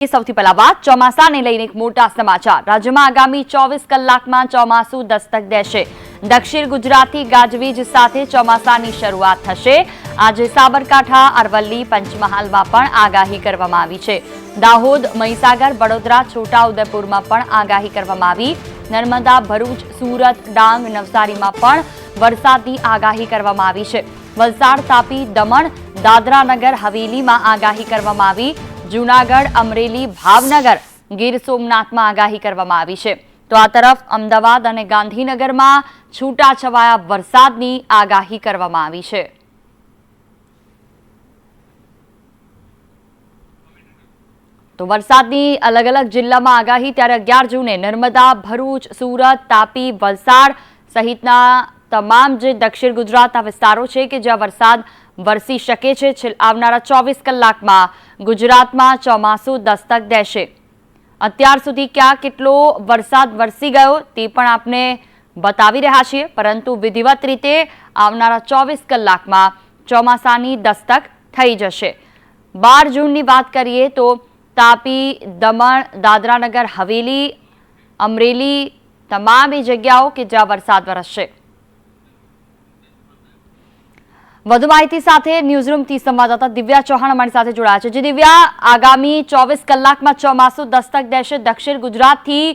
સૌથી પહેલા વાત ચોમાસાને લઈને એક મોટા સમાચાર. રાજ્યમાં આગામી ચોવીસ કલાકમાં ચોમાસું દસ્તક દેશે. દક્ષિણ ગુજરાતી ગાજવીજ સાથે ચોમાસાની શરૂઆત થશે. આજે સાબરકાંઠા, અરવલ્લી, પંચમહાલમાં પણ આગાહી કરવામાં આવી છે. દાહોદ, મહીસાગર, વડોદરા, છોટાઉદેપુરમાં પણ આગાહી કરવામાં આવી. નર્મદા, ભરૂચ, સુરત, ડાંગ, નવસારીમાં પણ વરસાદની આગાહી કરવામાં આવી છે. વલસાડ, તાપી, દમણ, દાદરાનગર, હવેલીમાં આગાહી કરવામાં આવી. જૂનાગઢ, અમરેલી, ભાવનગર ગીર સોમનાથમાં આગાહી કરવામાં આવી છે. તો આ તરફ અમદાવાદ અને ગાંધીનગરમાં છૂટાછવાયા વરસાદની આગાહી કરવામાં આવી છે. તો વરસાદની અલગ અલગ જિલ્લામાં આગાહી ત્યારે અગિયાર જૂને નર્મદા, ભરૂચ, સુરત, તાપી, વલસાડ સહિતના તમામ જે દક્ષિણ ગુજરાતના વિસ્તારો છે કે જ્યાં વરસાદ વરસી શકે છે. આવનારા ચોવીસ કલાકમાં ગુજરાતમાં ચોમાસું દસ્તક દેશે. અત્યાર સુધી ક્યાં કેટલો વરસાદ વરસી ગયો તે પણ આપને બતાવી રહ્યા છીએ. પરંતુ વિધિવત રીતે આવનારા ચોવીસ કલાકમાં ચોમાસાની દસ્તક થઈ જશે. બાર જૂનની વાત કરીએ તો તાપી, દમણ, દાદરાનગર, હવેલી, અમરેલી, તમામ એ જગ્યાઓ કે જ્યાં વરસાદ વરસશે. વધુ માહિતી સાથે ન્યૂઝરૂમથી સંવાદદાતા દિવ્યા ચૌહાણ અમારી સાથે જોડાયા છે. જે દિવ્યા, આગામી ચોવીસ કલાકમાં ચોમાસું દસ્તક દેશે દક્ષિણ ગુજરાતથી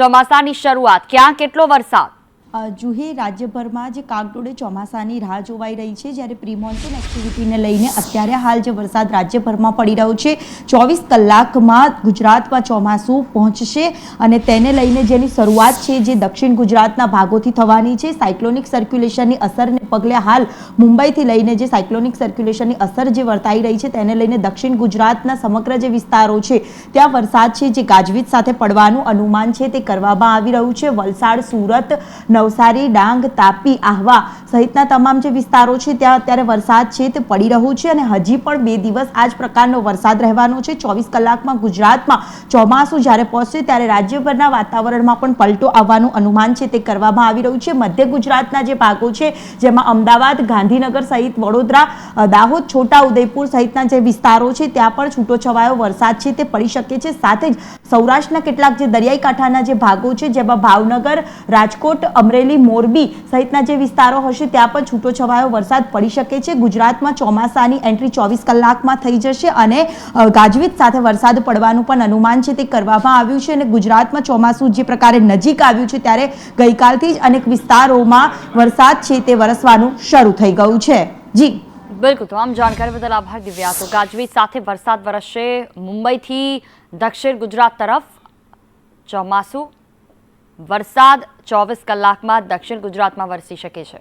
ચોમાસાની શરૂઆત. ક્યાં કેટલો વરસાદ? જુહે રાજ્યભરમાં જે કાગડોળે ચોમાસાની રાહ જોવાઈ રહી છે, જ્યારે પ્રી એક્ટિવિટીને લઈને અત્યારે હાલ જે વરસાદ રાજ્યભરમાં પડી રહ્યો છે, ચોવીસ કલાકમાં ગુજરાતમાં ચોમાસું પહોંચશે અને તેને લઈને જેની શરૂઆત છે જે દક્ષિણ ગુજરાતના ભાગોથી થવાની છે, સાયક્લોનિક સર્ક્યુલેશનની અસરને પગલે હાલ મુંબઈથી લઈને જે સાયક્લોનિક સર્ક્યુલેશનની અસર જે વર્તાઈ રહી છે, તેને લઈને દક્ષિણ ગુજરાતના સમગ્ર જે વિસ્તારો છે, ત્યાં વરસાદ છે જે ગાજવીજ સાથે પડવાનું અનુમાન છે, તે કરવામાં આવી રહ્યું છે. વલસાડ, સુરત નવસારી, ડાંગ, તાપી, આહવા સહિતના તમામ જે વિસ્તારો છે, ત્યાં અત્યારે વરસાદ છે તે પડી રહ્યો છે અને હજી પણ બે દિવસ આ જ પ્રકારનો વરસાદ રહેવાનો છે. ચોવીસ કલાકમાં ગુજરાતમાં ચોમાસું જ્યારે પહોંચશે ત્યારે રાજ્યભરના વાતાવરણમાં પણ પલટો આવવાનું અનુમાન છે તે કરવામાં આવી રહ્યું છે. મધ્ય ગુજરાતના જે ભાગો છે, જેમાં અમદાવાદ, ગાંધીનગર સહિત વડોદરા દાહોદ, છોટા ઉદયપુર સહિતના જે વિસ્તારો છે, ત્યાં પણ છૂટોછવાયો વરસાદ છે તે પડી શકે છે. સાથે જ સૌરાષ્ટ્રના કેટલાક જે દરિયાઈ કાંઠાના જે ભાગો છે, જેમાં ભાવનગર, રાજકોટ, અમરેલી મોરબી સહિતના જે વિસ્તારો હશે, ત્યાં પણ છૂટો છવાયો વરસાદ પડી શકે છે. ગુજરાતમાં ચોમાસાની એન્ટ્રી ચોવીસ કલાકમાં થઈ જશે અને ગાજવીજ સાથે વરસાદ પડવાનું પણ અનુમાન છે તે કરવામાં આવ્યું છે અને ગુજરાતમાં ચોમાસું જે પ્રકારે નજીક આવ્યું છે ત્યારે ગઈકાલથી જ અનેક વિસ્તારોમાં વરસાદ છે તે વરસવાનું શરૂ થઈ ગયું છે. જી. બિલકુલ, તમામ જાણકારી બદલ આભાર દિવ્યા તો ગાજવીજ સાથે વરસાદ વરસશે મુંબઈથી દક્ષિણ ગુજરાત તરફ. ચોમાસું, વરસાદ ચોવીસ કલાકમાં દક્ષિણ ગુજરાતમાં વરસી શકે છે.